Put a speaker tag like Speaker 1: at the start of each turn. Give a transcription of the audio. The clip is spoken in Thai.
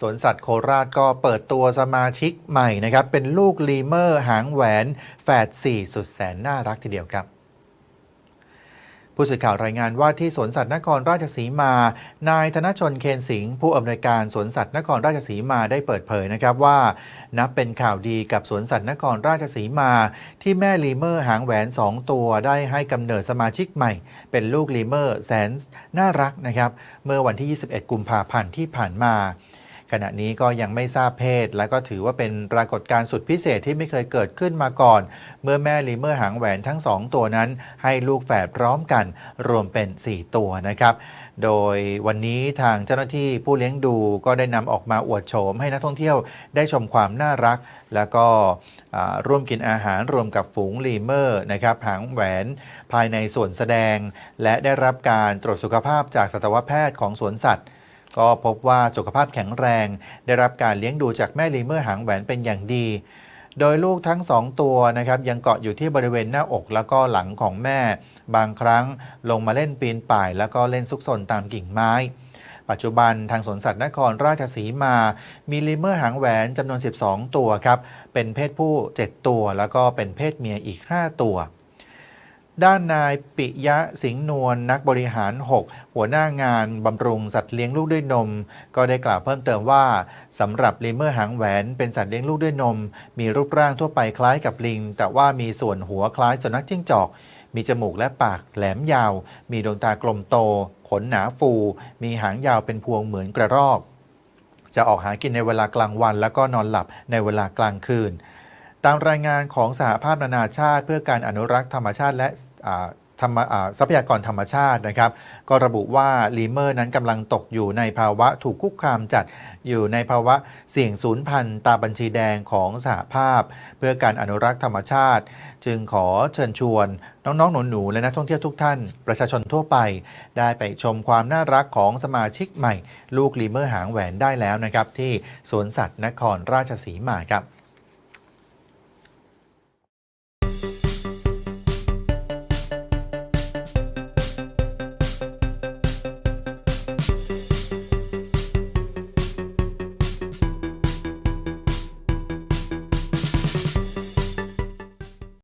Speaker 1: สวนสัตว์โคราชก็เปิดตัวสมาชิกใหม่นะครับ เป็นลูกลีเมอร์หางแหวนแฝด4 สุดแสนน่ารักทีเดียวครับผู้สื่อข่าวรายงานว่าที่สวนสัตว์นครราชสีมา นายธนชนเคนสิงห์ผู้อำนวยการสวนสัตว์นครราชสีมาได้เปิดเผยนะครับว่า นับเป็นข่าวดีกับสวนสัตว์นครราชสีมา ที่แม่ลีเมอร์หางแหวน 2 ตัวได้ให้กำเนิดสมาชิกใหม่ เป็นลูกลีเมอร์แสนน่ารักนะครับ เมื่อวันที่ 21 กุมภาพันธ์ที่ผ่านมา ขณะนี้ก็ยังไม่ทราบเพศ และก็ถือว่าเป็นปรากฏการณ์สุดพิเศษที่ไม่เคยเกิดขึ้นมาก่อน เมื่อแม่ลีเมอร์หางแหวนทั้ง 2 ตัวนั้น ให้ลูกแฝดพร้อมกันรวมเป็น 4 ตัวนะครับโดยวันนี้ทางเจ้าหน้าที่ผู้เลี้ยงดูก็ได้นำออกมาอวดโฉมให้นักท่องเที่ยวได้ชมความน่ารัก แล้วก็ร่วมกินอาหารรวมกับฝูงลีเมอร์นะครับหางแหวนภายในส่วนแสดง และได้รับการตรวจสุขภาพจากสัตวแพทย์ของสวนสัตว์ ก็พบว่าสุขภาพแข็งแรง ได้รับการเลี้ยงดูจากแม่ลีเมอร์หางแหวนเป็นอย่างดี โดยลูกทั้งสองตัวนะครับยังเกาะอยู่ที่บริเวณหน้าอกแล้วก็หลังของแม่ บางครั้งลงมาเล่นปีนป่าย แล้วก็เล่นซุกซนตามกิ่งไม้ปัจจุบันทางสวนสัตว์นครราชสีมา มีลีเมอร์หางแหวนจำนวน 12 ตัวครับ เป็นเพศผู้ 7 ตัว แล้วก็เป็นเพศเมียอีก 5 ตัว ด้านนายปิยะสิงห์นวลนักบริหาร 6 หัวหน้างานบำรุงสัตว์เลี้ยงลูกด้วยนม ก็ได้กล่าวเพิ่มเติมว่าสำหรับลีเมอร์หางแหวนเป็นสัตว์เลี้ยงลูกด้วยนม มีรูปร่างทั่วไปคล้ายกับลิง แต่ว่ามีส่วนหัวคล้ายสุนัขจิ้งจอก มีจมูกและปากแหลมยาว มีดวงตากลมโต ขนหนาฟู มีหางยาวเป็นพวงเหมือนกระรอก จะออกหากินในเวลากลางวัน แล้วก็นอนหลับในเวลากลางคืน ตามรายงานของสหภาพนานาชาติ เพื่อการอนุรักษ์ธรรมชาติและธรรมทรัพยากรธรรมชาตินะครับ ก็ระบุว่าลีเมอร์นั้นกำลังตกอยู่ในภาวะถูกคุกคามจัดอยู่ในภาวะเสี่ยงสูญพันธุ์ตามบัญชีแดงของสหภาพ เพื่อการอนุรักษ์ธรรมชาติ จึงขอเชิญชวนน้องๆหนูๆและนักท่องเที่ยวทุกท่าน ประชาชนทั่วไป ได้ไปชมความน่ารักของสมาชิกใหม่ ลูกลีเมอร์หางแหวนได้แล้วนะครับที่สวนสัตว์นครราชสีมาครับ